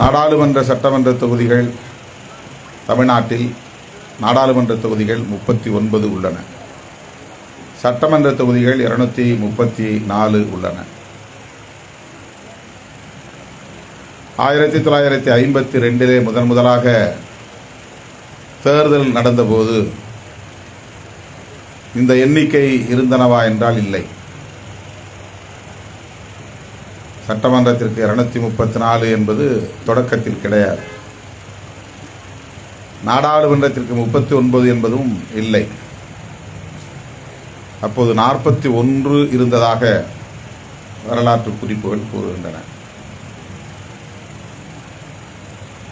நாடாளுமன்ற சட்டமன்ற தொகுதிகள் தமிழ்நாட்டில் நாடாளுமன்ற தொகுதிகள் முப்பத்தி ஒன்பது உள்ளன. சட்டமன்ற தொகுதிகள் இருநூத்தி முப்பத்தி நாலு உள்ளன. ஆயிரத்தி தொள்ளாயிரத்தி ஐம்பத்தி ரெண்டிலே முதன் முதலாக தேர்தல் நடந்தபோது இந்த எண்ணிக்கை இருந்தனவா என்றால் இல்லை. சட்டமன்றத்திற்கு இருநூத்தி முப்பத்தி நாலு என்பது தொடக்கத்தில் கிடையாது. நாடாளுமன்றத்திற்கு முப்பத்தி ஒன்பது என்பதும் இல்லை. அப்போது நாற்பத்தி ஒன்று இருந்ததாக வரலாற்று குறிப்புகள் கூறுகின்றன.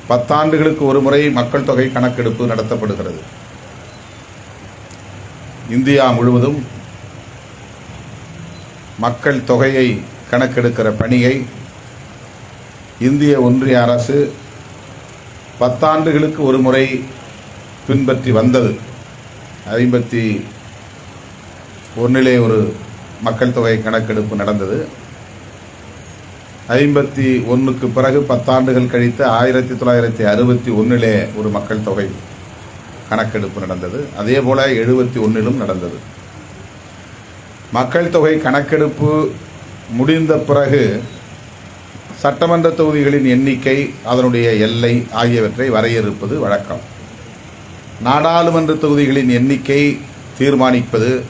பத்தாண்டுகளுக்கு ஒரு முறை மக்கள் தொகை கணக்கெடுப்பு நடத்தப்படுகிறது. இந்தியா முழுவதும் மக்கள் தொகையை கணக்கெடுக்கிற பணியை இந்திய ஒன்றிய அரசு பத்தாண்டுகளுக்கு ஒரு முறை பின்பற்றி வந்தது. ஐம்பத்தி ஒன்றிலே ஒரு மக்கள் தொகை கணக்கெடுப்பு நடந்தது. ஐம்பத்தி ஒன்றுக்கு பிறகு பத்தாண்டுகள் கழித்து ஆயிரத்தி தொள்ளாயிரத்தி அறுபத்தி ஒன்றிலே ஒரு மக்கள் தொகை கணக்கெடுப்பு நடந்தது. அதே போல எழுபத்தி ஒன்றிலும் நடந்தது. மக்கள் தொகை கணக்கெடுப்பு முடிந்த பிறகு சட்டமன்ற தொகுதிகளின் எண்ணிக்கை அதனுடைய எல்லை ஆகியவற்றை வரையறுப்பது வழக்கம். நாடாளுமன்ற தொகுதிகளின் எண்ணிக்கை தீர்மானிப்பது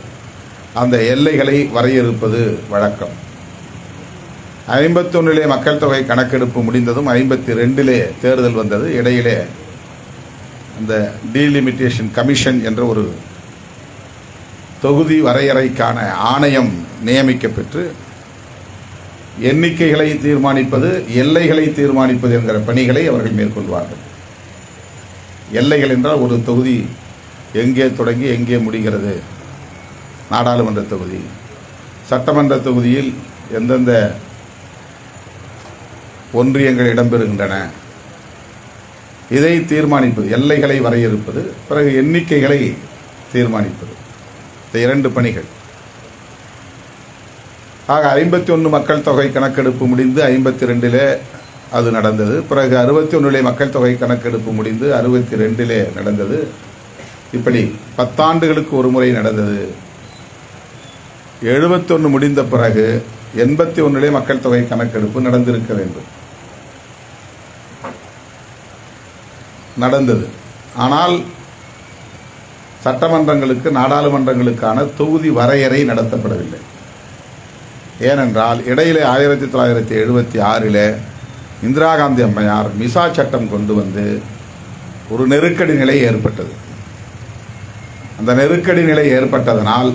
அந்த எல்லைகளை வரையறுப்பது வழக்கம். ஐம்பத்தொன்னிலே மக்கள் தொகை கணக்கெடுப்பு முடிந்ததும் ஐம்பத்தி ரெண்டிலே தேர்தல் வந்தது. இடையிலே அந்த டீலிமிட்டேஷன் கமிஷன் என்ற ஒரு தொகுதி வரையறைக்கான ஆணையம் நியமிக்கப்பெற்று எண்ணிக்கைகளை தீர்மானிப்பது எல்லைகளை தீர்மானிப்பது என்கிற பணிகளை அவர்கள் மேற்கொள்வார்கள். எல்லைகள் என்றால் ஒரு தொகுதி எங்கே தொடங்கி எங்கே முடிகிறது? நாடாளுமன்ற தொகுதி. சட்டமன்ற தொகுதியில் எந்தெந்த ஒன்றியங்கள் இடம்பெறுகின்றன? இதை தீர்மானிப்பது எல்லைகளை வரையறுப்பது பிறகு எண்ணிக்கைகளை தீர்மானிப்பது. இந்த இரண்டு பணிகள். ஆக ஐம்பத்தி ஒன்று மக்கள் தொகை கணக்கெடுப்பு முடிந்து ஐம்பத்தி ரெண்டிலே அது நடந்தது. பிறகு அறுபத்தி ஒன்றிலே மக்கள் தொகை கணக்கெடுப்பு முடிந்து அறுபத்தி ரெண்டிலே நடந்தது. இப்படி பத்தாண்டுகளுக்கு ஒரு முறை நடந்தது. எழுபத்தொன்று முடிந்த பிறகு எண்பத்தி ஒன்றிலே மக்கள் தொகை கணக்கெடுப்பு நடந்திருக்க வேண்டும். நடந்தது. ஆனால் சட்டமன்றங்களுக்கு நாடாளுமன்றங்களுக்கான தொகுதி வரையறை நடத்தப்படவில்லை. ஏனென்றால் இடையிலே ஆயிரத்தி தொள்ளாயிரத்தி எழுபத்தி ஆறில் இந்திரா காந்தி அம்மையார் மிசா சட்டம் கொண்டு வந்து ஒரு நெருக்கடி நிலை ஏற்பட்டது. அந்த நெருக்கடி நிலை ஏற்பட்டதனால்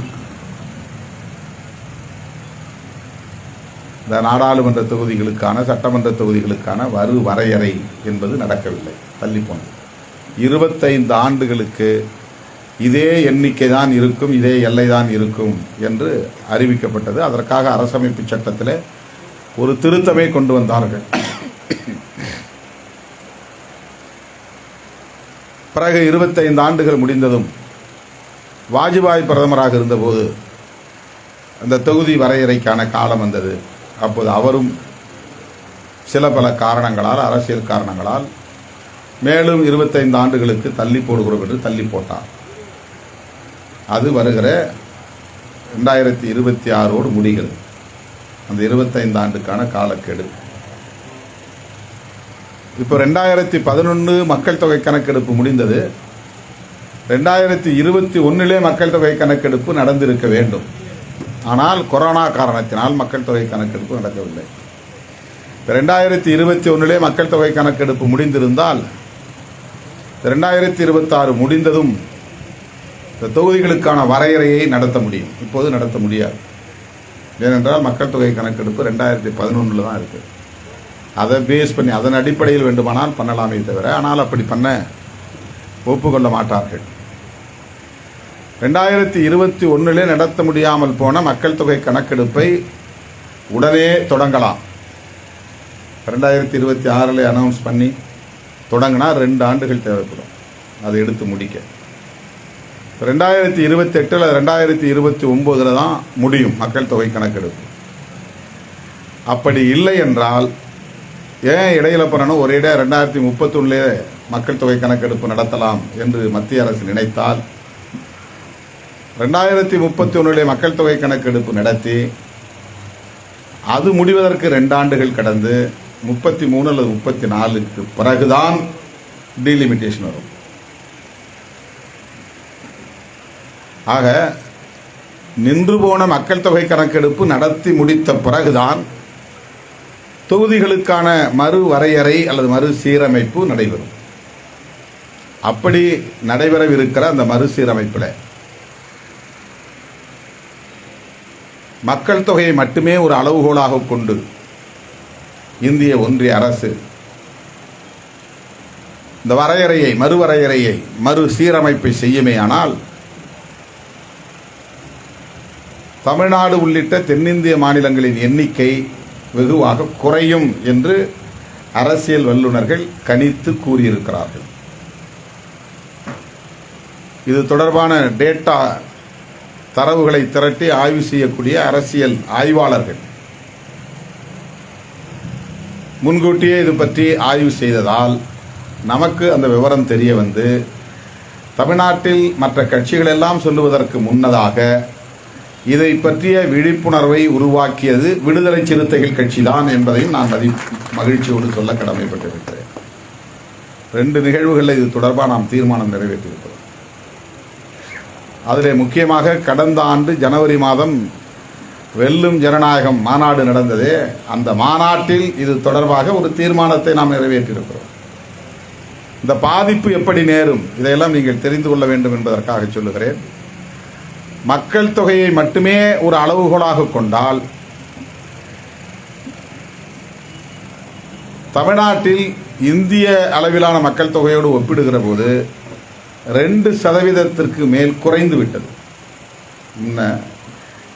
இந்த நாடாளுமன்ற தொகுதிகளுக்கான சட்டமன்ற தொகுதிகளுக்கான வரு வரையறை என்பது நடக்கவில்லை தள்ளி இருபத்தைந்து ஆண்டுகளுக்கு இதே எண்ணிக்கை தான் இருக்கும் இதே எல்லை தான் இருக்கும் என்று அறிவிக்கப்பட்டது. அதற்காக அரசமைப்பு சட்டத்தில் ஒரு திருத்தமே கொண்டு வந்தார்கள். பிறகு இருபத்தைந்து ஆண்டுகள் முடிந்ததும் வாஜ்பாய் பிரதமராக இருந்தபோது அந்த தொகுதி வரையறைக்கான காலம் வந்தது. அப்போது அவரும் சில பல காரணங்களால் அரசியல் காரணங்களால் மேலும் இருபத்தைந்து ஆண்டுகளுக்கு தள்ளி போடுகிறோம் என்று தள்ளி போட்டார். அது வருகிற ரெண்டாயிரத்தி இருபத்தி ஆறோடு முடிகிறது. அந்த இருபத்தைந்து ஆண்டுக்கான காலக்கெடு. இப்போ ரெண்டாயிரத்தி பதினொன்று மக்கள் தொகை கணக்கெடுப்பு முடிந்தது. ரெண்டாயிரத்தி இருபத்தி ஒன்றிலே மக்கள் தொகை கணக்கெடுப்பு நடந்திருக்க வேண்டும். ஆனால் கொரோனா காரணத்தினால் மக்கள் தொகை கணக்கெடுப்பு நடக்கவில்லை. ரெண்டாயிரத்தி இருபத்தி ஒன்றிலே மக்கள் தொகை கணக்கெடுப்பு முடிந்திருந்தால் ரெண்டாயிரத்தி இருபத்தாறு முடிந்ததும் இந்த தொகுதிகளுக்கான வரையறையை நடத்த முடியும். இப்போது நடத்த முடியாது. ஏனென்றால் மக்கள் தொகை கணக்கெடுப்பு ரெண்டாயிரத்தி பதினொன்றில் தான் இருக்குது அதை பேஸ் பண்ணி அதன் அடிப்படையில் வேண்டுமானால் பண்ணலாமே தவிர ஆனால் அப்படி பண்ண ஒப்புக்கொள்ள மாட்டார்கள். ரெண்டாயிரத்தி இருபத்தி ஒன்றிலே நடத்த முடியாமல் போன மக்கள் தொகை கணக்கெடுப்பை உடனே தொடங்கலாம். ரெண்டாயிரத்தி இருபத்தி ஆறில் அனௌன்ஸ் பண்ணி தொடங்கினா ரெண்டு ஆண்டுகள் தேவைப்படும். அதை எடுத்து முடிக்க. ரெண்டாயிரத்தி இருபத்தி எட்டில் ரெண்டாயிரத்தி இருபத்தி ஒம்போதில் தான் முடியும் மக்கள் தொகை கணக்கெடுப்பு. அப்படி இல்லை என்றால் ஏன் இடையில பண்ணணும்? ஒரே இடம் ரெண்டாயிரத்தி முப்பத்தொன்னுலே மக்கள் தொகை கணக்கெடுப்பு நடத்தலாம் என்று மத்திய அரசு நினைத்தால் ரெண்டாயிரத்தி முப்பத்தி ஒன்றிலே மக்கள் தொகை கணக்கெடுப்பு நடத்தி அது முடிவதற்கு ரெண்டு ஆண்டுகள் கடந்து முப்பத்தி மூணு அல்லது முப்பத்தி நாலுக்கு பிறகுதான் டீலிமிட்டேஷன் வரும். ஆக நின்று போன மக்கள் தொகை கணக்கெடுப்பு நடத்தி முடித்த பிறகுதான் தொகுதிகளுக்கான மறு வரையறை அல்லது மறு சீரமைப்பு நடைபெறும். அப்படி நடைபெறவிருக்கிற அந்த மறுசீரமைப்பில் மக்கள் தொகையை மட்டுமே ஒரு அளவுகோலாக கொண்டு இந்திய ஒன்றிய அரசு இந்த வரையறையை மறுவரையறையை மறு சீரமைப்பை செய்யுமே ஆனால் தமிழ்நாடு உள்ளிட்ட தென்னிந்திய மாநிலங்களின் எண்ணிக்கை வெகுவாக குறையும் என்று அரசியல் வல்லுநர்கள் கணித்து கூறியிருக்கிறார்கள். இது தொடர்பான டேட்டா தரவுகளை திரட்டி ஆய்வு செய்யக்கூடிய அரசியல் ஆய்வாளர்கள். முன்கூட்டியே இது பற்றி ஆய்வு செய்ததால் நமக்கு அந்த விவரம் தெரிய வந்து தமிழ்நாட்டில் மற்ற கட்சிகளெல்லாம் சொல்லுவதற்கு முன்னதாக இதை பற்றிய விழிப்புணர்வை உருவாக்கியது விடுதலை சிறுத்தைகள் கட்சிதான் என்பதையும் நான் மதி மகிழ்ச்சியோடு சொல்ல கடமைப்பட்டிருக்கிறேன். ரெண்டு நிகழ்வுகளில் இது தொடர்பாக நாம் தீர்மானம் நிறைவேற்றியிருக்கிறோம் அதில் முக்கியமாக கடந்த ஆண்டு ஜனவரி மாதம் வெல்லும் ஜனநாயகம் மாநாடு நடந்ததே அந்த மாநாட்டில் இது தொடர்பாக ஒரு தீர்மானத்தை நாம் நிறைவேற்றியிருக்கிறோம் இந்த பாதிப்பு எப்படி நேரும்? இதையெல்லாம் நீங்கள் தெரிந்து கொள்ள வேண்டும் என்பதற்காக சொல்லுகிறேன். மக்கள் தொகையை மட்டுமே ஒரு அளவுகோலாக கொண்டால் தமிழ்நாட்டில் இந்திய அளவிலான மக்கள் தொகையோடு ஒப்பிடுகிற போது ரெண்டு சதவீதத்திற்கு மேல் குறைந்து விட்டது. முன்ன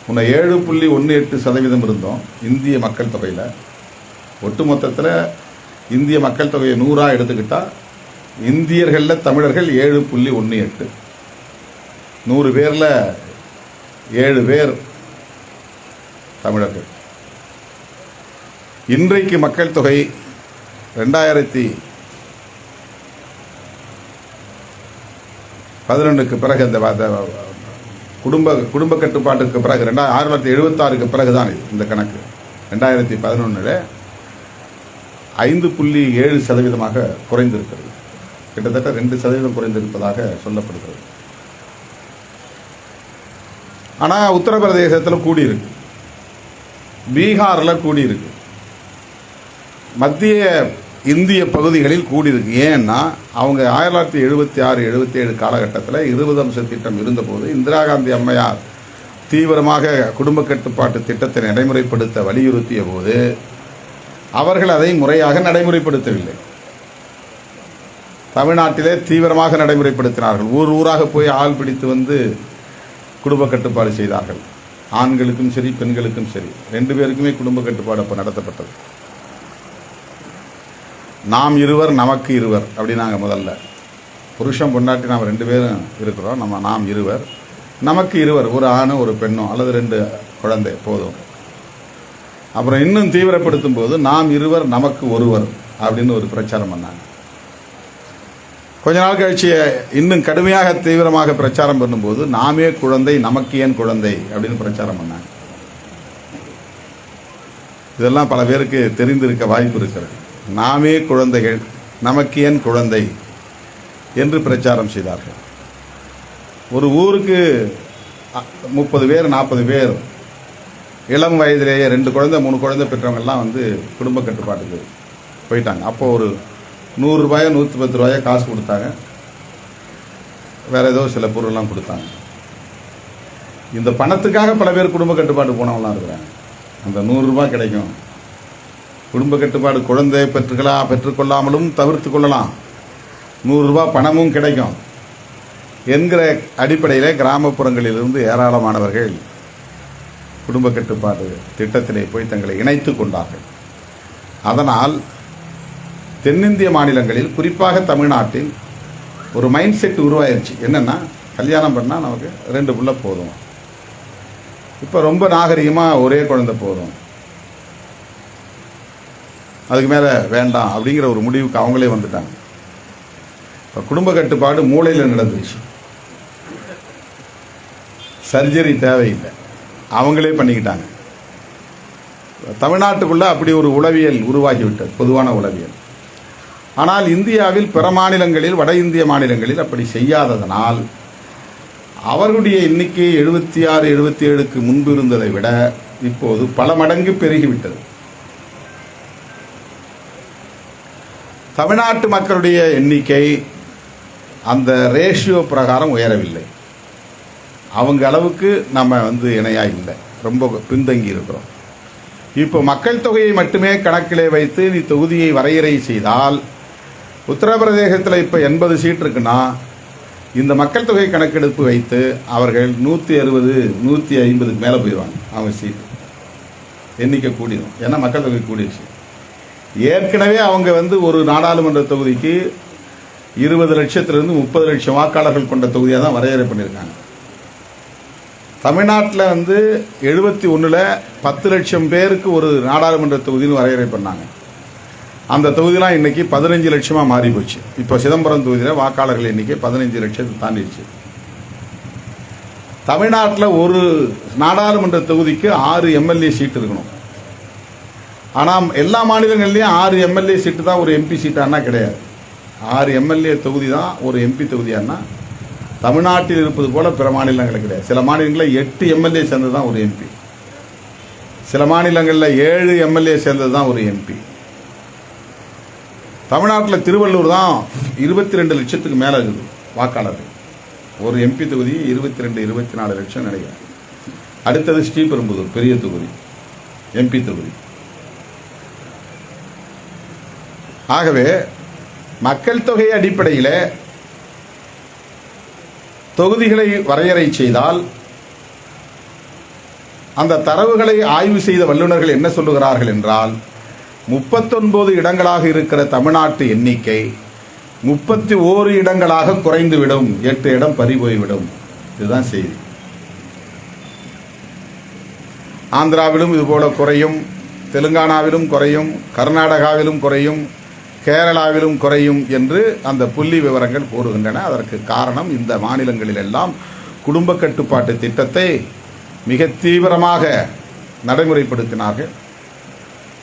முன்ன ஏழு புள்ளி ஒன்று எட்டு சதவீதம் இருந்தோம் இந்திய மக்கள் தொகையில். ஒட்டுமொத்தத்தில் இந்திய மக்கள் தொகையை நூறாக எடுத்துக்கிட்டால் இந்தியர்களில் தமிழர்கள் ஏழு புள்ளி ஒன்று எட்டு. நூறு பேரில் ஏழு பேர் தமிழர்கள். இன்றைக்கு மக்கள் தொகை ரெண்டாயிரத்தி பதினொன்றுக்கு பிறகு இந்த குடும்ப குடும்ப கட்டுப்பாட்டுக்கு பிறகு ரெண்டா ஆயிரத்தி தொள்ளாயிரத்தி எழுபத்தாறுக்கு பிறகு தான் இது, இந்த கணக்கு. ரெண்டாயிரத்தி பதினொன்றில் ஐந்து புள்ளி ஏழு சதவீதமாக குறைந்திருக்கிறது. கிட்டத்தட்ட ரெண்டு சதவீதம் குறைந்திருப்பதாக சொல்லப்படுகிறது. ஆனால் உத்தரப்பிரதேசத்தில் கூடியிருக்கு. பீகாரில் கூடியிருக்கு. மத்திய இந்திய பகுதிகளில் கூடியிருக்கு. ஏன்னா அவங்க ஆயிரத்தி தொள்ளாயிரத்தி எழுபத்தி ஆறு எழுபத்தி ஏழு காலகட்டத்தில் இருபது அம்ச திட்டம் இருந்தபோது இந்திரா காந்தி அம்மையார் தீவிரமாக குடும்ப கட்டுப்பாட்டு திட்டத்தை நடைமுறைப்படுத்த வலியுறுத்திய போது அவர்கள் அதை முறையாக நடைமுறைப்படுத்தவில்லை. தமிழ்நாட்டிலே தீவிரமாக நடைமுறைப்படுத்தினார்கள். ஊர் ஊராக போய் ஆள் பிடித்து வந்து குடும்ப கட்டுப்பாடு செய்தார்கள். ஆண்களுக்கும் சரி பெண்களுக்கும் சரி. ரெண்டு பேருக்குமே குடும்ப கட்டுப்பாடு அப்போ நடத்தப்பட்டது. நாம் இருவர் நமக்கு இருவர் அப்படின்னாங்க முதல்ல. புருஷன் பொண்டாட்டி நாம் ரெண்டு பேரும் இருக்கிறோம். நம்ம நாம் இருவர். நமக்கு இருவர் ஒரு ஆணும் ஒரு பெண்ணும் அல்லது ரெண்டு குழந்தை போதும். அப்புறம் இன்னும் தீவிரப்படுத்தும் போது நாம் இருவர் நமக்கு ஒருவர் அப்படின்னு ஒரு பிரச்சாரம் பண்ணாங்க. கொஞ்ச நாள் கழிச்சு இன்னும் கடுமையாக தீவிரமாக பிரச்சாரம் பண்ணும்போது நாமே குழந்தை நமக்கு ஏன் குழந்தை? அப்படின்னு பிரச்சாரம் பண்ணாங்க. இதெல்லாம் பல பேருக்கு தெரிந்திருக்க வாய்ப்பு இருக்கிறது. நாமே குழந்தைகள் நமக்கு ஏன் குழந்தை? என்று பிரச்சாரம் செய்தார்கள். ஒரு ஊருக்கு முப்பது பேர் நாற்பது பேர் இளம் வயதிலேயே ரெண்டு குழந்தை மூணு குழந்தை பெற்றவங்கெல்லாம் வந்து குடும்ப கட்டுப்பாட்டுக்கு போயிட்டாங்க. அப்போ ஒரு நூறுரூபாயோ நூற்றி பத்து ரூபாயோ காசு கொடுத்தாங்க. வேறு ஏதோ சில பொருள்லாம் கொடுத்தாங்க. இந்த பணத்துக்காக பல பேர் குடும்ப கட்டுப்பாடு போனவங்களாம் இருக்கிறாங்க. அந்த நூறுரூபா கிடைக்கும். குடும்ப கட்டுப்பாடு குழந்தை பெற்றுக்கலாம் பெற்றுக்கொள்ளாமலும் தவிர்த்து கொள்ளலாம். நூறுரூபா பணமும் கிடைக்கும். என்கிற அடிப்படையில் கிராமப்புறங்களிலிருந்து ஏராளமானவர்கள் குடும்ப கட்டுப்பாடு திட்டத்திலே போய் தங்களை இணைத்து கொண்டார்கள். அதனால் தென்னிந்திய மாநிலங்களில் குறிப்பாக தமிழ்நாட்டில் ஒரு மைண்ட் செட் உருவாயிருச்சு. என்னென்னா கல்யாணம் பண்ணால் நமக்கு ரெண்டு புள்ள போதும். இப்போ ரொம்ப நாகரிகமாக ஒரே குழந்தை போதும். அதுக்கு மேலே வேண்டாம் அப்படிங்கிற ஒரு முடிவுக்கு அவங்களே வந்துட்டாங்க. இப்போ குடும்ப கட்டுப்பாடு மூளையில் நடந்துச்சு சர்ஜரி தேவையில்லை. அவங்களே பண்ணிக்கிட்டாங்க. தமிழ்நாட்டுக்குள்ளே அப்படி ஒரு உளவியல் உருவாகிவிட்டது பொதுவான உளவியல். ஆனால் இந்தியாவில் பிற மாநிலங்களில் வட இந்திய மாநிலங்களில் அப்படி செய்யாததனால் அவர்களுடைய எண்ணிக்கை எழுபத்தி ஆறு எழுபத்தி ஏழுக்கு முன்பு இருந்ததை விட இப்போது பல மடங்கு பெருகிவிட்டது. தமிழ்நாட்டு மக்களுடைய எண்ணிக்கை அந்த ரேஷியோ பிரகாரம் உயரவில்லை. அவங்க அளவுக்கு நம்ம வந்து இணையாக இல்லை. ரொம்ப பின்தங்கி இருக்கிறோம். இப்போ மக்கள் தொகையை மட்டுமே கணக்கிலே வைத்து நீ தொகுதியை வரையறை செய்தால் உத்தரப்பிரதேசத்தில் இப்போ எண்பது சீட் இருக்குன்னா இந்த மக்கள் தொகை கணக்கெடுப்பு வைத்து அவர்கள் நூற்றி அறுபது நூற்றி ஐம்பதுக்கு மேலே போயிடுவாங்க அவங்க சீட்டு எண்ணிக்கை கூடிடும் ஏன்னா மக்கள் தொகை கூடிடுச்சு ஏற்கனவே அவங்க வந்து ஒரு நாடாளுமன்ற தொகுதிக்கு இருபது லட்சத்திலிருந்து முப்பது லட்சம் வாக்காளர்கள் கொண்ட தொகுதியாக தான் வரையறை பண்ணியிருக்காங்க. தமிழ்நாட்டில் வந்து எழுபத்தி ஒன்றில் பத்து லட்சம் பேருக்கு ஒரு நாடாளுமன்ற தொகுதின்னு வரையறை பண்ணாங்க. அந்த தொகுதிலாம் இன்னைக்கு பதினஞ்சு லட்சமாக மாறி போச்சு. இப்போ சிதம்பரம் தொகுதியில் வாக்காளர்கள் எண்ணிக்கை பதினஞ்சு லட்சத்தை தாண்டிடுச்சு. தமிழ்நாட்டில் ஒரு நாடாளுமன்ற தொகுதிக்கு ஆறு எம்எல்ஏ சீட் இருக்கணும். ஆனால் எல்லா மாநிலங்கள்லேயும் ஆறு எம்எல்ஏ சீட்டு தான் ஒரு எம்பி சீட்டானா கிடையாது. ஆறு எம்எல்ஏ தொகுதி தான் ஒரு எம்பி தொகுதியானா தமிழ்நாட்டில் இருப்பது போல் பிற மாநிலங்கள் கிடையாது. சில மாநிலங்களில் எட்டு எம்எல்ஏ சேர்ந்தது தான் ஒரு எம்பி. சில மாநிலங்களில் ஏழு எம்எல்ஏ சேர்ந்தது தான் ஒரு எம்பி. தமிழ்நாட்டில் திருவள்ளூர் தான் இருபத்தி ரெண்டு லட்சத்துக்கு மேலே இருக்குது வாக்காளர்கள். ஒரு எம்பி தொகுதி இருபத்தி ரெண்டு இருபத்தி நாலு லட்சம் நினைக்கிறேன் அடுத்தது ஸ்ரீபெரும்புதூர் பெரிய தொகுதி எம்பி தொகுதி. ஆகவே மக்கள் தொகை அடிப்படையில் தொகுதிகளை வரையறை செய்தால் அந்த தரவுகளை ஆய்வு செய்த வல்லுநர்கள் என்ன சொல்லுகிறார்கள் என்றால் முப்பத்தொன்பது இடங்களாக இருக்கிற தமிழ்நாட்டு எண்ணிக்கை முப்பத்தி ஓரு இடங்களாக குறைந்துவிடும். எட்டு இடம் பறிபோய்விடும். இதுதான் செய்தி. ஆந்திராவிலும் இதுபோல குறையும். தெலுங்கானாவிலும் குறையும். கர்நாடகாவிலும் குறையும். கேரளாவிலும் குறையும் என்று அந்த புள்ளி விவரங்கள் கூறுகின்றன. அதற்கு காரணம் இந்த மாநிலங்களில் எல்லாம் குடும்ப கட்டுப்பாட்டு திட்டத்தை மிக தீவிரமாக நடைமுறைப்படுத்தினார்கள்.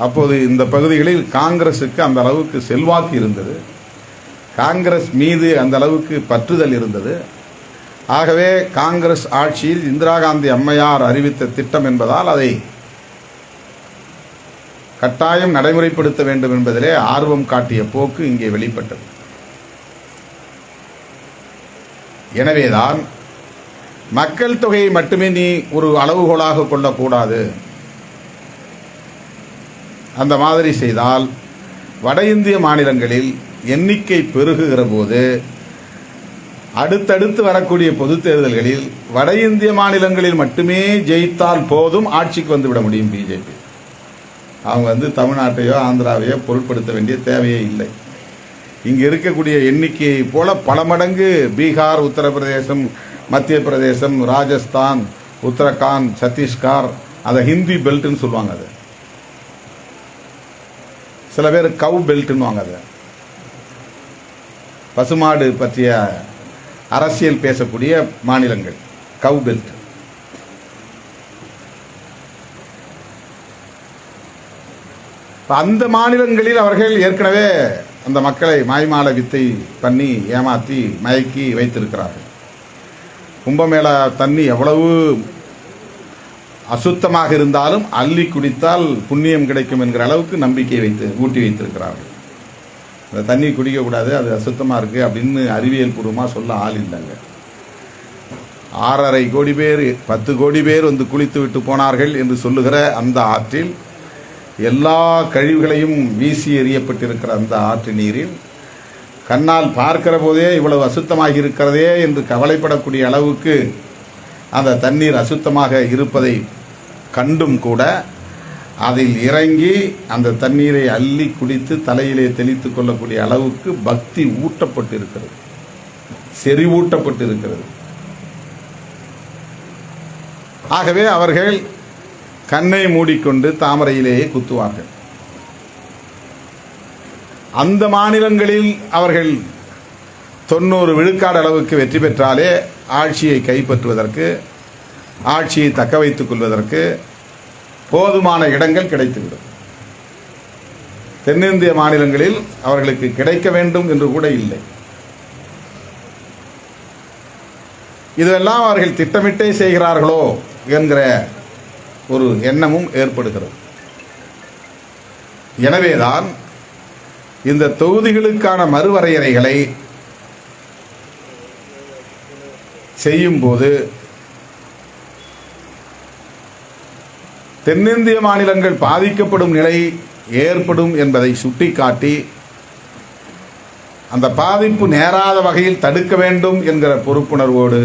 அப்போது இந்த பகுதிகளில் காங்கிரஸுக்கு அந்த அளவுக்கு செல்வாக்கு இருந்தது. காங்கிரஸ் மீது அந்த அளவுக்கு பற்றுதல் இருந்தது. ஆகவே காங்கிரஸ் ஆட்சியில் இந்திரா காந்தி அம்மையார் அறிவித்த திட்டம் என்பதால் அதை கட்டாயம் நடைமுறைப்படுத்த வேண்டும் என்பதிலே ஆர்வம் காட்டிய போக்கு இங்கே வெளிப்பட்டது. எனவேதான் மக்கள் தொகையை மட்டுமே நீ ஒரு அளவுகோலாக கொள்ளக்கூடாது. அந்த மாதிரி செய்தால் வட இந்திய மாநிலங்களில் எண்ணிக்கை பெருகுகிற போது அடுத்தடுத்து வரக்கூடிய பொதுத் தேர்தல்களில் வட இந்திய மாநிலங்களில் மட்டுமே ஜெயித்தால் போதும் ஆட்சிக்கு வந்துவிட முடியும் பிஜேபி. அவங்க வந்து தமிழ்நாட்டையோ ஆந்திராவையோ பொருட்படுத்த வேண்டிய தேவையே இல்லை. இங்கே இருக்கக்கூடிய எண்ணிக்கையை போல பல மடங்கு பீகார் உத்தரப்பிரதேசம் மத்திய பிரதேசம் ராஜஸ்தான் உத்தரகாண்ட் சத்தீஸ்கர் அதை ஹிந்தி பெல்ட்டுன்னு சொல்லுவாங்க அது. சில பேர் கவு பெல்ட்டுன்னுவாங்க அதை. பசுமாடு பற்றிய அரசியல் பேசக்கூடிய மாநிலங்கள் கவு பெல்ட் அந்த மாநிலங்களில் அவர்கள் ஏற்கனவே அந்த மக்களை மாய்மால வித்தை பண்ணி ஏமாற்றி மயக்கி வைத்திருக்கிறார்கள். கும்பமேளா தண்ணி எவ்வளவு அசுத்தமாக இருந்தாலும் அள்ளி குடித்தால் புண்ணியம் கிடைக்கும் என்கிற அளவுக்கு நம்பிக்கை வைத்து ஊட்டி வைத்திருக்கிறார்கள். அந்த தண்ணி குடிக்கக்கூடாது அது அசுத்தமாக இருக்குது அப்படின்னு அறிவியல் பூர்வமாக சொல்ல ஆள் இல்லைங்க. ஆறரை கோடி பேர் பத்து கோடி பேர் வந்து குளித்து விட்டு போனார்கள் என்று சொல்லுகிற அந்த ஆற்றில் எல்லா கழிவுகளையும் வீசி எறியப்பட்டிருக்கிற அந்த ஆற்று நீரில் கண்ணால் பார்க்கிற போதே இவ்வளவு அசுத்தமாக இருக்கிறதே என்று கவலைப்படக்கூடிய அளவுக்கு அந்த தண்ணீர் அசுத்தமாக இருப்பதை கண்டும் கூட அதில் இறங்கி அந்த தண்ணீரை அள்ளி குடித்து தலையிலே தெளித்து கொள்ளக்கூடிய அளவுக்கு பக்தி ஊட்டப்பட்டு இருக்கிறது செறிவூட்டப்பட்டு இருக்கிறது ஆகவே அவர்கள் கண்ணை மூடிக்கொண்டு தாமரையிலேயே குத்துவார்கள். அந்த மாநிலங்களில் அவர்கள் தொண்ணூறு விழுக்காடு அளவுக்கு வெற்றி பெற்றாலே ஆட்சியை கைப்பற்றுவதற்கு ஆட்சியை தக்க வைத்துக் கொள்வதற்கு போதுமான இடங்கள் கிடைத்துவிடும். தென்னிந்திய மாநிலங்களில் அவர்களுக்கு கிடைக்க வேண்டும் என்று கூட இல்லை. இதெல்லாம் அவர்கள் திட்டமிட்டே செய்கிறார்களோ என்கிற ஒரு எண்ணமும் ஏற்படுகிறது. எனவேதான் இந்த தொகுதிகளுக்கான மறுவரையறைகளை செய்யும்போது தென்னிந்திய மாநிலங்கள் பாதிக்கப்படும் நிலை ஏற்படும் என்பதை சுட்டிக்காட்டி அந்த பாதிப்பு நேராத வகையில் தடுக்க வேண்டும் என்கிற பொறுப்புணர்வோடு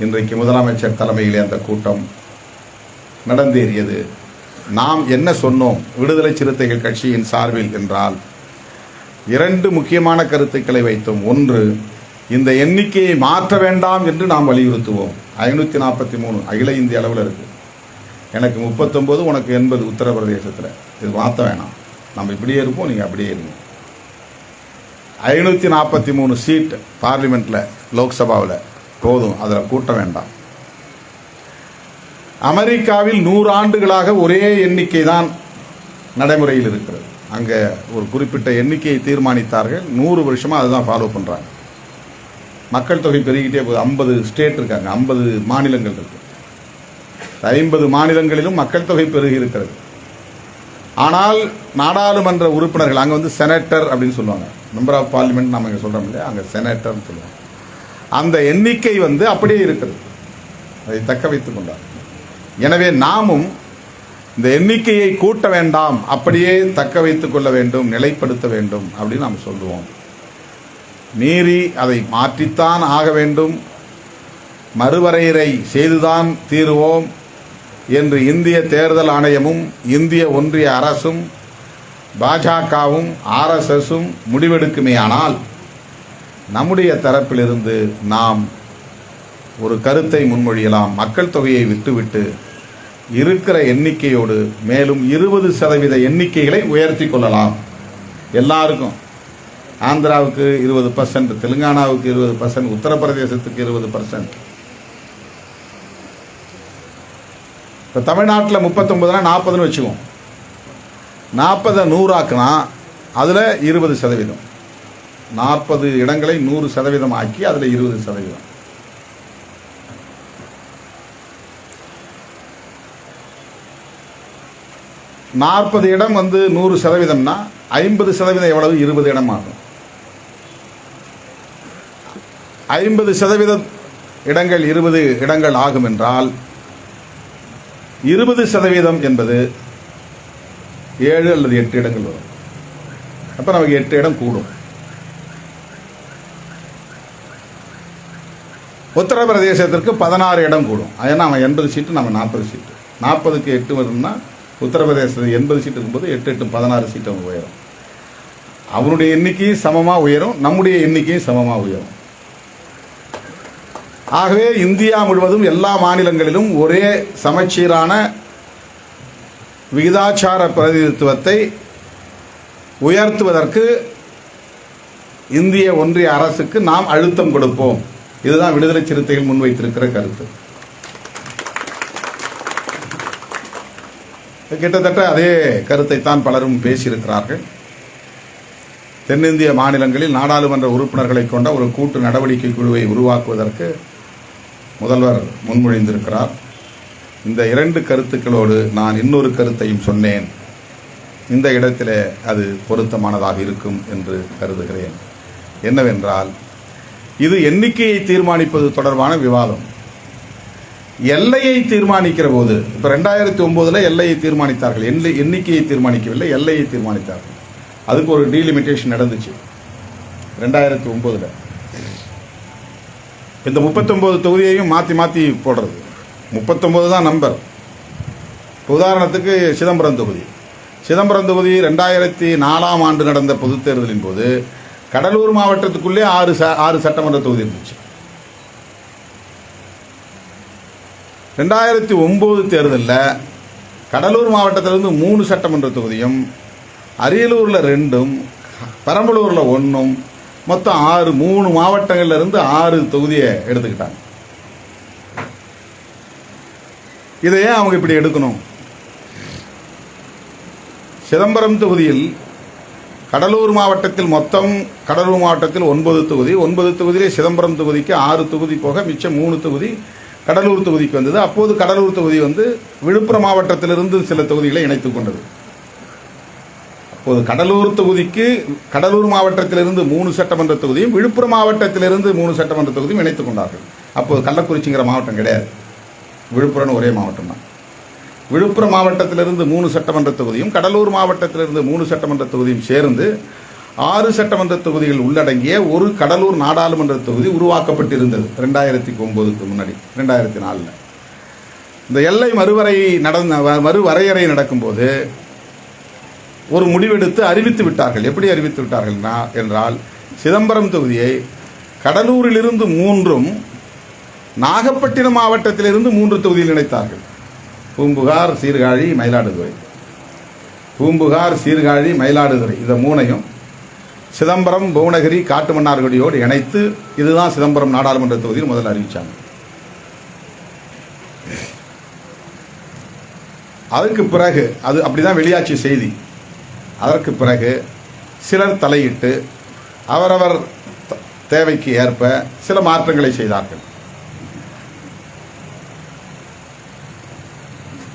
இன்றைக்கு முதலமைச்சர் தலைமையிலே அந்த கூட்டம் நடந்தேறியது. நாம் என்ன சொன்னோம்? விடுதலை சிறுத்தைகள் கட்சியின் சார்பில் என்றால் இரண்டு முக்கியமான கருத்துக்களை வைத்தோம். ஒன்று இந்த எண்ணிக்கையை மாற்ற வேண்டாம் என்று நாம் வலியுறுத்துவோம். ஐநூற்றி நாற்பத்தி மூணு அகில இந்திய அளவில் இருக்குது எனக்கு முப்பத்தொம்போது உனக்கு எண்பது உத்தரப்பிரதேசத்தில். இது மாற்ற வேணாம். நம்ம இப்படியே இருப்போம் நீங்கள் அப்படியே இருங்க. ஐநூற்றி நாற்பத்தி மூணு சீட் பார்லிமெண்ட்டில் லோக்சபாவில். போதும் அதில் கூட்ட வேண்டாம். அமெரிக்காவில் நூறு ஆண்டுகளாக ஒரே எண்ணிக்கை தான் நடைமுறையில் இருக்கிறது. அங்கே ஒரு குறிப்பிட்ட எண்ணிக்கையை தீர்மானித்தார்கள். நூறு வருஷமாக அதுதான் ஃபாலோ பண்ணுறாங்க மக்கள் தொகை பெருகிட்டே போகுது. ஐம்பது ஸ்டேட் இருக்காங்க. ஐம்பது மாநிலங்கள் இருக்குது ஐம்பது மாநிலங்களிலும் மக்கள் தொகை பெருகி இருக்கிறது. ஆனால் நாடாளுமன்ற உறுப்பினர்கள் அங்கே வந்து செனட்டர் அப்படின்னு சொல்லுவாங்க. மெம்பர் ஆஃப் பார்லிமெண்ட் நம்ம இங்கே சொல்கிறோம் இல்லையா? அங்கே செனட்டர்னு சொல்லுவாங்க. அந்த எண்ணிக்கை வந்து அப்படியே இருக்கிறது அதை தக்க வைத்துக் கொண்டார். எனவே நாமும் இந்த எண்ணிக்கையை கூட்ட வேண்டாம் அப்படியே தக்க வைத்துக் கொள்ள வேண்டும் நிலைப்படுத்த வேண்டும் அப்படின்னு நாம் சொல்லுவோம். மீறி அதை மாற்றித்தான் ஆக வேண்டும். மறுவரையறை செய்துதான் தீருவோம். என்று இந்திய தேர்தல் ஆணையமும் இந்திய ஒன்றிய அரசும் பாஜகவும் ஆர்எஸ்எஸும் முடிவெடுக்குமேயானால் நம்முடைய தரப்பிலிருந்து நாம் ஒரு கருத்தை முன்மொழியலாம். மக்கள் தொகையை விட்டுவிட்டு இருக்கிற எண்ணிக்கையோடு மேலும் இருபது சதவீத எண்ணிக்கைகளை உயர்த்தி கொள்ளலாம். எல்லாருக்கும். ஆந்திராவுக்கு இருபது பர்சன்ட் தெலுங்கானாவுக்கு இருபது பர்சன்ட் உத்தரப்பிரதேசத்துக்கு இருபது பர்சன்ட் இப்போ தமிழ்நாட்டில் முப்பத்தொம்பதுனா நாற்பதுன்னு வச்சுக்குவோம். நாற்பதை நூறாக்குனா அதில் இருபது சதவீதம். நாற்பது இடங்களை நூறு சதவீதம் ஆக்கி அதில் இருபது சதவீதம். நாற்பது இடம் வந்து நூறு சதவீதம்னா ஐம்பது சதவீதம் எவ்வளவு? இருபது இடம் ஆகும். ஐம்பது சதவீதம் இடங்கள் இருபது இடங்கள் ஆகும் என்றால் இருபது சதவீதம் என்பது ஏழு அல்லது எட்டு இடங்கள் வரும். அப்போ நமக்கு எட்டு இடம் கூடும். உத்தரப்பிரதேசத்திற்கு பதினாறு இடம் கூடும். ஏன்னா அவன் எண்பது சீட்டு நம்ம நாற்பது சீட்டு. நாற்பதுக்கு எட்டு வரும்னா உத்தரப்பிரதேசத்தில் எண்பது சீட்டு இருக்கும்போது எட்டு எட்டு பதினாறு சீட்டு அவன் உயரும். அவனுடைய எண்ணிக்கையும் சமமாக உயரும் நம்முடைய எண்ணிக்கையும் சமமாக உயரும். ஆகவே இந்தியா முழுவதும் எல்லா மாநிலங்களிலும் ஒரே சமச்சீரான விகிதாச்சார பிரதிநிதித்துவத்தை உயர்த்துவதற்கு இந்திய ஒன்றிய அரசுக்கு நாம் அழுத்தம் கொடுப்போம். இதுதான் விடுதலை சிறுத்தைகள் முன்வைத்திருக்கிற கருத்து. கிட்டத்தட்ட அதே கருத்தை தான் பலரும் பேசியிருக்கிறார்கள். தென்னிந்திய மாநிலங்களில் நாடாளுமன்ற உறுப்பினர்களை கொண்ட ஒரு கூட்டு நடவடிக்கை குழுவை உருவாக்குவதற்கு முதல்வர் முன்மொழிந்திருக்கிறார். இந்த இரண்டு கருத்துக்களோடு நான் இன்னொரு கருத்தையும் சொன்னேன். இந்த இடத்திலே அது பொருத்தமானதாக இருக்கும் என்று கருதுகிறேன். என்னவென்றால் இது எண்ணிக்கையை தீர்மானிப்பது தொடர்பான விவாதம். எல்லையை தீர்மானிக்கிற போது இப்போ ரெண்டாயிரத்தி ஒம்போதில் எல்லையை தீர்மானித்தார்கள். எல்லை எண்ணிக்கையை தீர்மானிக்கவில்லை எல்லையை தீர்மானித்தார்கள். அதுக்கு ஒரு டீலிமிட்டேஷன் நடந்துச்சு. ரெண்டாயிரத்தி ஒம்போதில். இந்த முப்பத்தொம்போது தொகுதியையும் மாற்றி மாற்றி போடுறது. முப்பத்தொம்போது தான் நம்பர் உதாரணத்துக்கு சிதம்பரம் தொகுதி. சிதம்பரம் தொகுதி ரெண்டாயிரத்தி நாலாம் ஆண்டு நடந்த பொதுத் தேர்தலின் போது கடலூர் மாவட்டத்துக்குள்ளே ஆறு ச ஆறு சட்டமன்ற தொகுதி இருந்துச்சு. ரெண்டாயிரத்தி ஒம்பது தேர்தலில் கடலூர் மாவட்டத்திலிருந்து மூணு சட்டமன்ற தொகுதியும் அரியலூரில் ரெண்டும் பெரம்பலூரில் ஒன்றும் மொத்தம் ஆறு மூணு மாவட்டங்கள்ல இருந்து ஆறு தொகுதியை எடுத்துக்கிட்டாங்க. இதையே அவங்க இப்படி எடுக்கணும்? சிதம்பரம் தொகுதியில் கடலூர் மாவட்டத்தில் மொத்தம் கடலூர் மாவட்டத்தில் ஒன்பது தொகுதி ஒன்பது தொகுதியிலே சிதம்பரம் தொகுதிக்கு ஆறு தொகுதி போக மிச்சம் மூணு தொகுதி கடலூர் தொகுதிக்கு வந்தது. அப்போது கடலூர் தொகுதி வந்து விழுப்புரம் மாவட்டத்திலிருந்து சில தொகுதிகளை இணைத்துக் கொண்டது. இப்போது கடலூர் தொகுதிக்கு கடலூர் மாவட்டத்திலிருந்து மூணு சட்டமன்ற தொகுதியும் விழுப்புரம் மாவட்டத்திலிருந்து மூணு சட்டமன்ற தொகுதியும் இணைத்துக் கொண்டார்கள். அப்போது கள்ளக்குறிச்சிங்கிற மாவட்டம் கிடையாது. விழுப்புரம்னு ஒரே மாவட்டம் தான். விழுப்புரம் மாவட்டத்திலிருந்து மூணு சட்டமன்ற தொகுதியும் கடலூர் மாவட்டத்திலிருந்து மூணு சட்டமன்ற தொகுதியும் சேர்ந்து ஆறு சட்டமன்ற தொகுதிகள் உள்ளடங்கிய ஒரு கடலூர் நாடாளுமன்ற தொகுதி உருவாக்கப்பட்டிருந்தது ரெண்டாயிரத்தி ஒன்பதுக்கு முன்னாடி ரெண்டாயிரத்தி நாலில் இந்த எல்லை மறுவரை நடந்த வ- மறுவரையறை நடக்கும்போது ஒரு முடிவெடுத்து அறிவித்து விட்டார்கள். எப்படி அறிவித்து விட்டார்கள்னா என்றால் சிதம்பரம் தொகுதியை கடலூரிலிருந்து மூன்றும் நாகப்பட்டினம் மாவட்டத்திலிருந்து மூன்று தொகுதியில் இணைத்தார்கள். பூம்புகார் சீர்காழி மயிலாடுதுறை. பூம்புகார் சீர்காழி மயிலாடுதுறை இந்த மூனையும் சிதம்பரம் புவனகிரி காட்டுமன்னார்குடியோடு இணைத்து இதுதான் சிதம்பரம் நாடாளுமன்ற தொகுதியில் முதல்ல அறிவித்தாங்க அதற்கு பிறகு அது அப்படிதான் வெளியாச்சு செய்தி. அதற்கு பிறகு சிலர் தலையிட்டு அவரவர் தேவைக்கு ஏற்ப சில மாற்றங்களை செய்தார்கள்.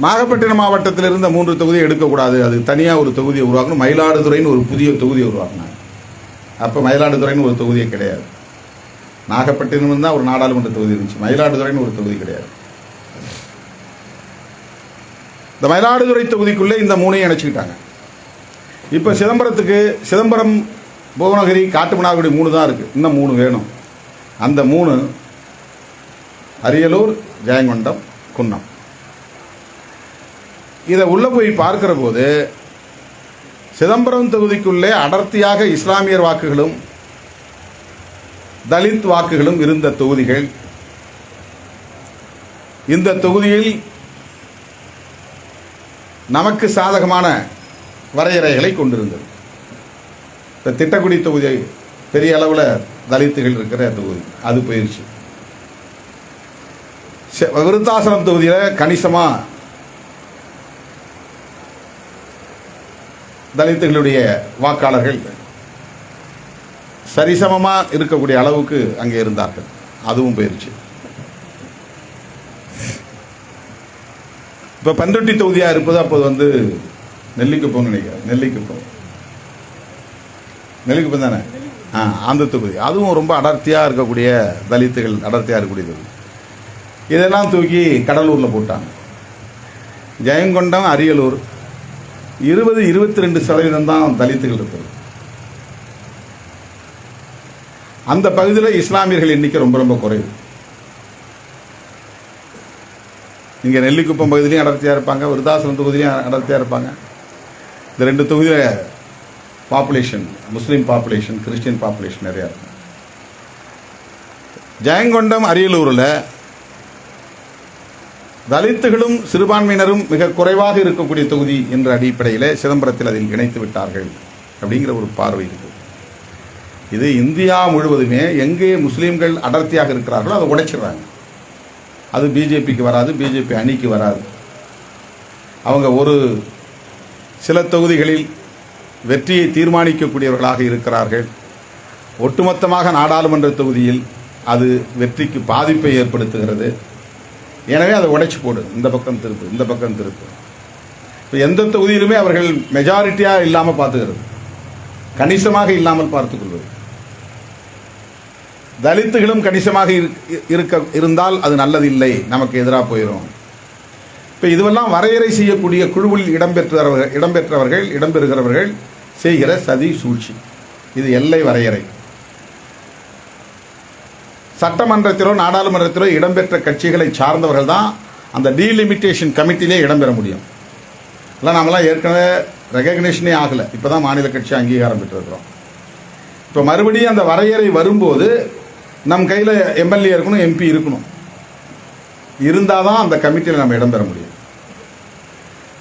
நாகப்பட்டினம் மாவட்டத்தில் இருந்த மூன்று தொகுதியை எடுக்கக்கூடாது. அது தனியாக ஒரு தொகுதியை உருவாக்கணும். மயிலாடுதுறைன்னு ஒரு புதிய தொகுதியை உருவாக்கினாங்க. அப்போ மயிலாடுதுறைன்னு ஒரு தொகுதியே கிடையாது. நாகப்பட்டினம் தான் ஒரு நாடாளுமன்ற தொகுதி இருந்துச்சு. மயிலாடுதுறைன்னு ஒரு தொகுதி கிடையாது. இந்த மயிலாடுதுறை தொகுதிக்குள்ளே இந்த மூணையும் இணைச்சிக்கிட்டாங்க. இப்போ சிதம்பரத்துக்கு சிதம்பரம் புவனகிரி காட்டுமன்னார்குடி மூணு தான் இருக்குது இன்னும் மூணு வேணும். அந்த மூணு அரியலூர் ஜெயங்கொண்டம் குன்னம். இதை உள்ளே போய் பார்க்கிற போது சிதம்பரம் தொகுதிக்குள்ளே அடர்த்தியாக இஸ்லாமியர் வாக்குகளும் தலித் வாக்குகளும் இருந்த தொகுதிகள். இந்த தொகுதியில் நமக்கு சாதகமான வரையறைகளை கொண்டிருந்தது. இப்போ திட்டக்குடி தொகுதி பெரிய அளவில் தலித்துகள் இருக்கிற தொகுதி அது போயிடுச்சு விருத்தாசனம் தொகுதியில் கணிசமாக தலித்துகளுடைய வாக்காளர்கள் சரிசமமாக இருக்கக்கூடிய அளவுக்கு அங்கே இருந்தார்கள். அதுவும் போயிருச்சு. இப்போ பண்ருட்டி தொகுதியாக இருப்பது அப்போது வந்து நெல்லிக்குப்பம் நினைக்கிறேன். நெல்லிக்குப்பம் நெல்லிக்குப்பம் தானே? ஆ அந்த தொகுதி. அதுவும் ரொம்ப அடர்த்தியாக இருக்கக்கூடிய தலித்துகள் அடர்த்தியாக இருக்கக்கூடியது. இதெல்லாம் தூக்கி கடலூரில் போட்டாங்க. ஜெயங்கொண்டம் அரியலூர். இருபது இருபத்தி ரெண்டு சதவீதம் தான் தலித்துகள் இருக்குது அந்த பகுதியில் இஸ்லாமியர்கள் எண்ணிக்கை ரொம்ப ரொம்ப குறைவு. இங்கே நெல்லிக்குப்பம் பகுதியிலையும் அடர்த்தியாக இருப்பாங்க விருதாசலம் தொகுதியிலையும் அடர்த்தியாக இருப்பாங்க. இந்த ரெண்டு தொகுதியில் population Muslim population Christian population நிறையா இருக்கும் ஜெயங்கொண்டம் அரியலூரில் தலித்துகளும் சிறுபான்மையினரும் மிக குறைவாக இருக்கக்கூடிய தொகுதி என்ற அடிப்படையில் சிதம்பரத்தில் அதில் இணைத்து விட்டார்கள் அப்படிங்கிற ஒரு பார்வை இருக்குது. இது இந்தியா முழுவதுமே எங்கே முஸ்லீம்கள் அடர்த்தியாக இருக்கிறார்களோ அதை உடைச்சிடுறாங்க. அது பிஜேபிக்கு வராது பிஜேபி அணிக்கு வராது. அவங்க ஒரு சில தொகுதிகளில் வெற்றியை தீர்மானிக்கக்கூடியவர்களாக இருக்கிறார்கள். ஒட்டுமொத்தமாக நாடாளுமன்ற தொகுதியில் அது வெற்றிக்கு பாதிப்பை ஏற்படுத்துகிறது. எனவே அதை உடைச்சி போடு. இந்த பக்கம் திருப்பு இந்த பக்கம் திருப்பு. இப்போ எந்த தொகுதியிலுமே அவர்கள் மெஜாரிட்டியாக இல்லாமல் பார்த்துக்கிறது. கணிசமாக இல்லாமல் பார்த்துக்கொள்வது தலித்துகளும் கணிசமாக இருக்க- இருக்க இருந்தால் அது நல்லதில்லை. நமக்கு எதிராக போயிடும் இப்போ இதுவெல்லாம் வரையறை செய்யக்கூடிய குழுவில் இடம்பெற்றவர்கள் இடம்பெற்றவர்கள் இடம்பெறுகிறவர்கள் செய்கிற சதி சூழ்ச்சி. இது எல்லை வரையறை. சட்டமன்றத்திலோ நாடாளுமன்றத்திலோ இடம்பெற்ற கட்சிகளை சார்ந்தவர்கள் தான் அந்த டீலிமிட்டேஷன் கமிட்டிலே இடம்பெற முடியும். இல்லை நாமெல்லாம் ஏற்கனவே ரெகக்னேஷனே ஆகலை. இப்போ தான் மாநில கட்சி அங்கீகாரம் பெற்றிருக்கிறோம். இப்போ மறுபடியும் அந்த வரையறை வரும்போது நம் கையில் எம்எல்ஏ இருக்கணும் எம்பி இருக்கணும். இருந்தால் தான் அந்த கமிட்டியில் நம்ம இடம்பெற முடியும்.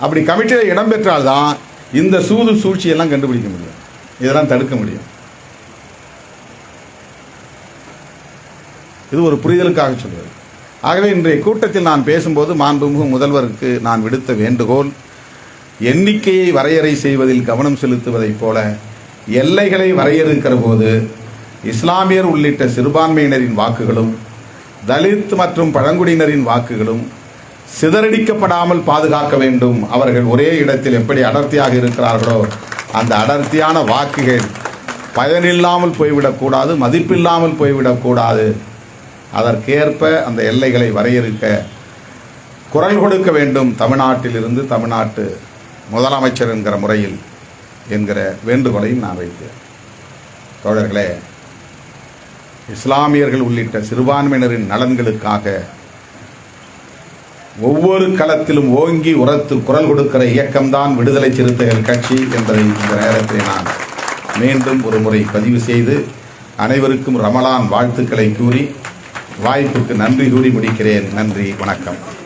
அப்படி கமிட்டியில் இடம்பெற்றால் தான் இந்த சூது சூழ்ச்சியெல்லாம் கண்டுபிடிக்க முடியும். இதெல்லாம் தடுக்க முடியும். இது ஒரு புரிதலுக்காக சொல்வது ஆகவே இன்றைய கூட்டத்தில் நான் பேசும்போது மாண்புமிகு முதல்வருக்கு நான் விடுத்த வேண்டுகோள் எண்ணிக்கையை வரையறை செய்வதில் கவனம் செலுத்துவதைப் போல எல்லைகளை வரையறுக்கிற போது இஸ்லாமியர் உள்ளிட்ட சிறுபான்மையினரின் வாக்குகளும் தலித் மற்றும் பழங்குடியினரின் வாக்குகளும் சிதறடிக்கப்படாமல் பாதுகாக்க வேண்டும். அவர்கள் ஒரே இடத்தில் எப்படி அடர்த்தியாக இருக்கிறார்களோ அந்த அடர்த்தியான வாக்குகள் பயனில்லாமல் போய்விடக்கூடாது மதிப்பில்லாமல் போய்விடக்கூடாது. அதற்கேற்ப அந்த எல்லைகளை வரையறுக்க குரல் கொடுக்க வேண்டும். தமிழ்நாட்டிலிருந்து தமிழ்நாட்டு முதலமைச்சர் என்கிற முறையில் என்கிற வேண்டுகோளையும் நான் வைத்தேன் தோழர்களே இஸ்லாமியர்கள் உள்ளிட்ட சிறுபான்மையினரின் நலன்களுக்காக ஒவ்வொரு களத்திலும் ஓங்கி உரத்து குரல் கொடுக்கிற இயக்கம்தான் விடுதலை சிறுத்தைகள் கட்சி என்பதை இந்த நேரத்தில் நான் மீண்டும் ஒரு முறை பதிவு செய்து அனைவருக்கும் ரமலான் வாழ்த்துக்களை கூறி வாய்ப்புக்கு நன்றி கூறி முடிக்கிறேன். நன்றி வணக்கம்.